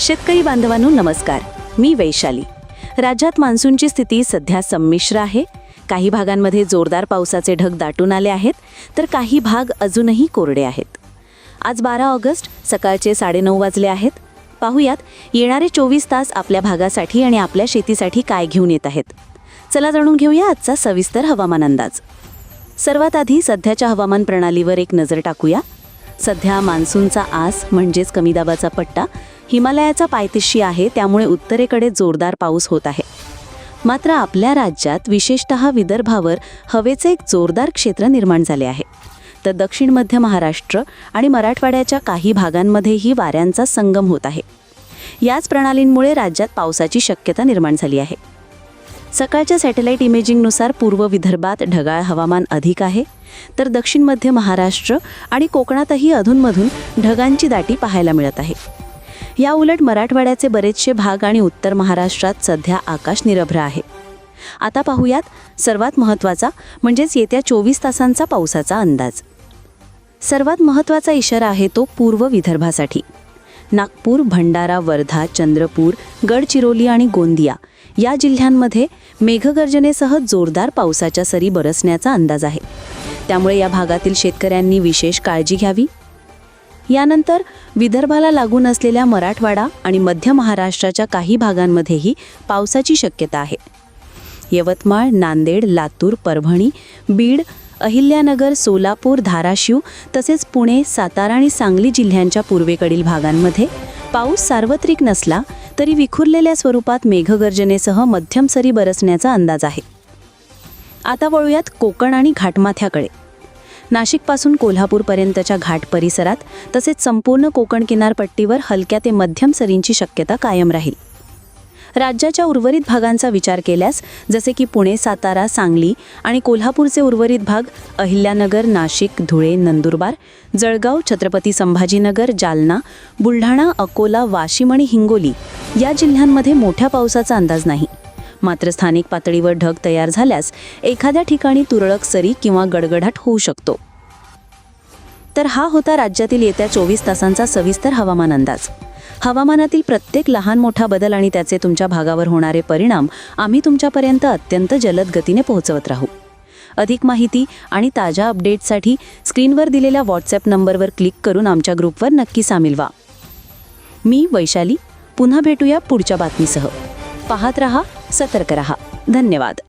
शेतकरी बांधवांनो नमस्कार. मी वैशाली. राज्यात मान्सूनची स्थिती सध्या संमिश्र आहे. काही भागांमध्ये जोरदार पावसाचे ढग दाटून आले आहेत तर काही भाग अजूनही कोरडे आहेत. आज बारा ऑगस्ट सकाळचे साडेनऊ वाजले आहेत. पाहुयात येणारे चोवीस तास आपल्या भागासाठी आणि आपल्या शेतीसाठी काय घेऊन येत आहेत. चला जाणून घेऊया आजचा सविस्तर हवामान अंदाज. सर्वात आधी सध्याच्या हवामान प्रणालीवर एक नजर टाकूया. सध्या मान्सूनचा आस म्हणजेच कमी दाबाचा पट्टा हिमालयाचा पायथ्याशी आहे त्यामुळे उत्तरेकडे जोरदार पाऊस होत आहे. मात्र आपल्या राज्यात विशेषतः विदर्भावर हवेचे एक जोरदार क्षेत्र निर्माण झाले आहे. तर दक्षिण मध्य महाराष्ट्र आणि मराठवाड्याच्या काही भागांमध्येही वाऱ्यांचा संगम होत आहे. याच प्रणालींमुळे राज्यात पावसाची शक्यता निर्माण झाली आहे. सकाळच्या सॅटेलाईट इमेजिंगनुसार पूर्व विदर्भात ढगाळ हवामान अधिक आहे. तर दक्षिण मध्य महाराष्ट्र आणि कोकणातही अधूनमधून ढगांची दाटी पाहायला मिळत आहे. या उलट मराठवाड्याचे बरेचसे भाग आणि उत्तर महाराष्ट्रात सध्या आकाश निरभ्र आहे. आता पाहूयात सर्वात महत्त्वाचा म्हणजेच येत्या चोवीस तासांचा पावसाचा अंदाज. सर्वात महत्त्वाचा इशारा आहे तो पूर्व विदर्भासाठी. नागपूर भंडारा वर्धा चंद्रपूर गडचिरोली आणि गोंदिया या जिल्ह्यांमध्ये मेघगर्जनेसह जोरदार पावसाच्या सरी बरसण्याचा अंदाज आहे. त्यामुळे या भागातील शेतकऱ्यांनी विशेष काळजी घ्यावी. यानंतर विदर्भाला लागून असलेल्या मराठवाडा आणि मध्य महाराष्ट्राच्या काही भागांमध्येही पावसाची शक्यता आहे. यवतमाळ नांदेड लातूर परभणी बीड अहिल्यानगर सोलापूर धाराशिव तसेच पुणे सातारा आणि सांगली जिल्ह्यांच्या पूर्वेकडील भागांमध्ये पाऊस सार्वत्रिक नसला तरी विखुरलेल्या स्वरूपात मेघगर्जनेसह मध्यम सरी बरसण्याचा अंदाज आहे. आता वळूयात कोकण आणि घाटमाथ्याकडे. नाशिकपासून कोल्हापूरपर्यंतच्या घाट परिसरात तसेच संपूर्ण कोकण किनारपट्टीवर हलक्या ते मध्यम सरींची शक्यता कायम राहील. राज्याच्या उर्वरित भागांचा विचार केल्यास जसे की पुणे सातारा सांगली आणि कोल्हापूरचे उर्वरित भाग अहिल्यानगर नाशिक धुळे नंदुरबार जळगाव छत्रपती संभाजीनगर जालना बुलढाणा अकोला वाशिम आणि हिंगोली या जिल्ह्यांमध्ये मोठ्या पावसाचा अंदाज नाही. मात्र स्थानिक पातळीवर ढग तयार झाल्यास एखाद्या ठिकाणी तुरळक सरी किंवा गडगडाट होऊ शकतो. तर हा होता राज्यातील येत्या चोवीस तासांचा सविस्तर हवामान अंदाज. हवामानातील प्रत्येक लहान मोठा बदल आणि त्याचे तुमच्या भागावर होणारे परिणाम आम्ही तुमच्यापर्यंत अत्यंत जलद गतीने पोहोचवत राहू. अधिक माहिती आणि ताज्या अपडेट्ससाठी स्क्रीनवर दिलेल्या व्हॉट्सॲप नंबरवर क्लिक करून आमच्या ग्रुपवर नक्की सामील व्हा. मी वैशाली पुन्हा भेटूया पुढच्या बातमीसह. पाहत रहा सतर्क रहा. धन्यवाद.